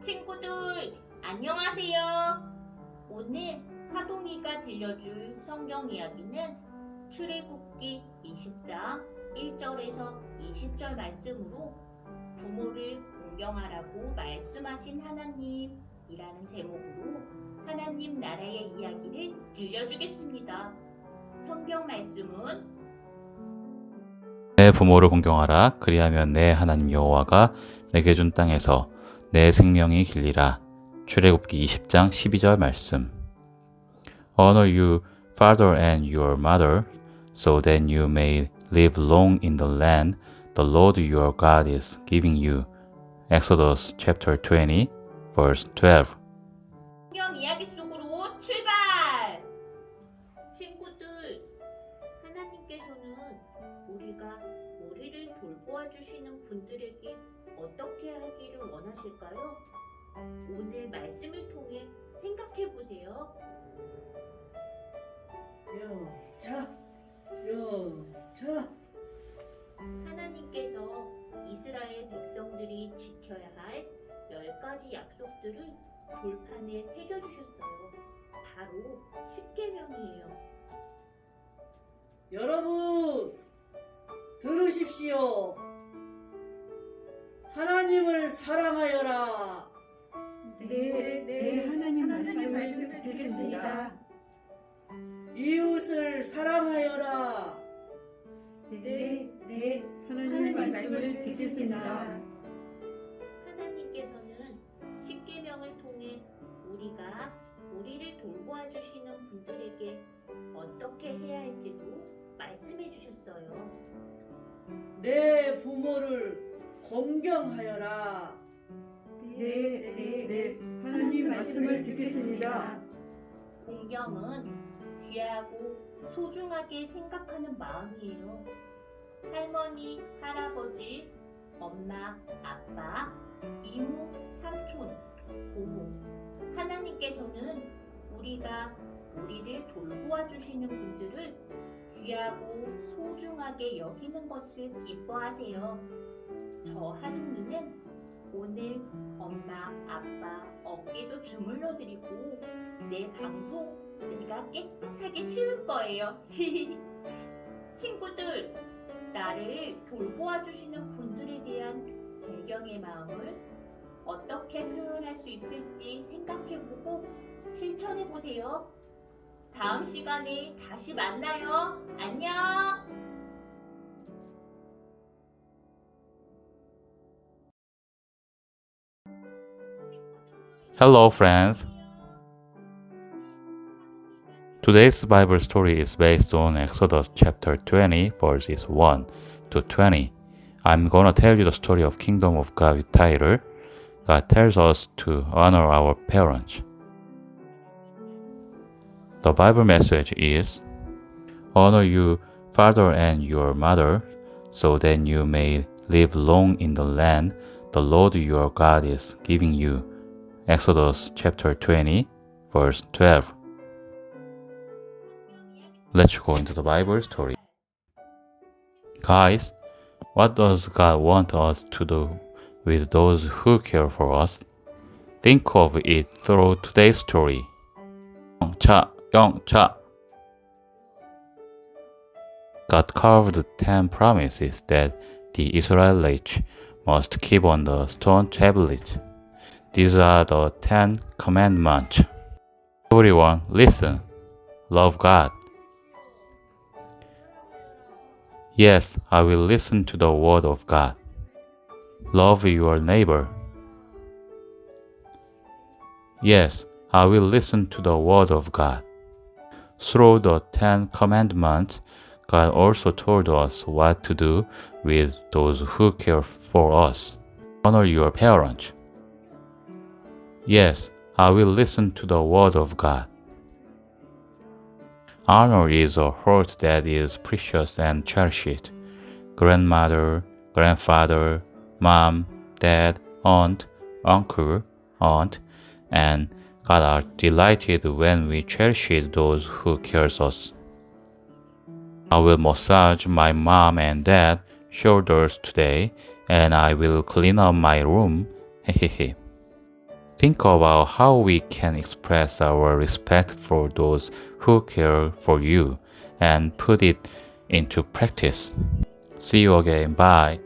친구들, 안녕하세요. 오늘 하동이가 들려줄 성경 이야기는 출애굽기 20장 1절에서 20절 말씀으로 부모를 공경하라고 말씀하신 하나님이라는 제목으로 하나님 나라의 이야기를 들려주겠습니다. 성경 말씀은 내 부모를 공경하라 그리하면 내 하나님 여호와가 내게 준 땅에서 내 생명이 길리라 출애굽기 20장 12절 말씀 Honor you father and your mother so that you may live long in the land the Lord your God is giving you Exodus chapter 20 verse 12 성경 이야기 속으로 출발! 친구들, 하나님께서는 우리가 우리를 돌보아 주시는 분들에게 어떻게 하기를 원하실까요? 오늘 말씀을 통해 생각해 보세요. 영차 영차 하나님께서 이스라엘 백성들이 지켜야 할 열 가지 약속들을 돌판에 새겨주셨어요. 바로 십계명이에요. 여러분 들으십시오 하나님을 사랑하여라 네, 네, 하나님 말씀 듣겠습니다. 이웃을 사랑하여라 네, 네, 하나님 말씀을 듣겠습니다. 하나님께서는 십계명을 통해 우리가 우리를 돌보아 주시는 분들에게 어떻게 해야 할지도 말씀해 주셨어요. 내 부모를 공경하여라 네, 네, 네, 하나님 말씀을 듣겠습니다. 공경은 귀하고 소중하게 생각하는 마음이에요. 할머니, 할아버지, 엄마, 아빠, 이모, 삼촌, 고모. 하나님께서는 우리가 우리를 돌보아 주시는 분들을 귀하고 소중하게 여기는 것을 기뻐하세요. 저 하느님은 오늘 엄마, 아빠 어깨도 주물러 드리고 내 방도 내가 깨끗하게 치울 거예요. 친구들, 나를 돌보아 주시는 분들에 대한 배경의 마음을 어떻게 표현할 수 있을지 생각해보고 실천해보세요. 다음 시간에 다시 만나요. 안녕! Hello friends Today's Bible story is based on Exodus chapter 20, verses 1 to 20. I'm gonna tell you the story of Kingdom of God title God tells us to honor our parents. The Bible message is Honor your father and your mother, so that you may live long in the land the Lord your God is giving you. Exodus chapter 20, verse 12. Let's go into the Bible story. Guys, what does God want us to do with those who care for us. Think of it through today's story. Cha, Yong Cha. God carved ten promises that the Israelites must keep on the stone tablets. These are the Ten Commandments. Everyone, listen. Love God. Yes, I will listen to the word of God. Love your neighbor. Yes, I will listen to the word of God. Through the Ten Commandments, God also told us what to do with those who care for us. Honor your parents. Yes, I will listen to the word of God. Honor is a heart that is precious and cherished. Grandmother, grandfather, mom, dad, aunt, uncle, aunt, and God are delighted when we cherish those who cares us. I will massage my mom and dad shoulders today, and I will clean up my room. Think about how we can express our respect for those who care for you and put it into practice. See you again. Bye.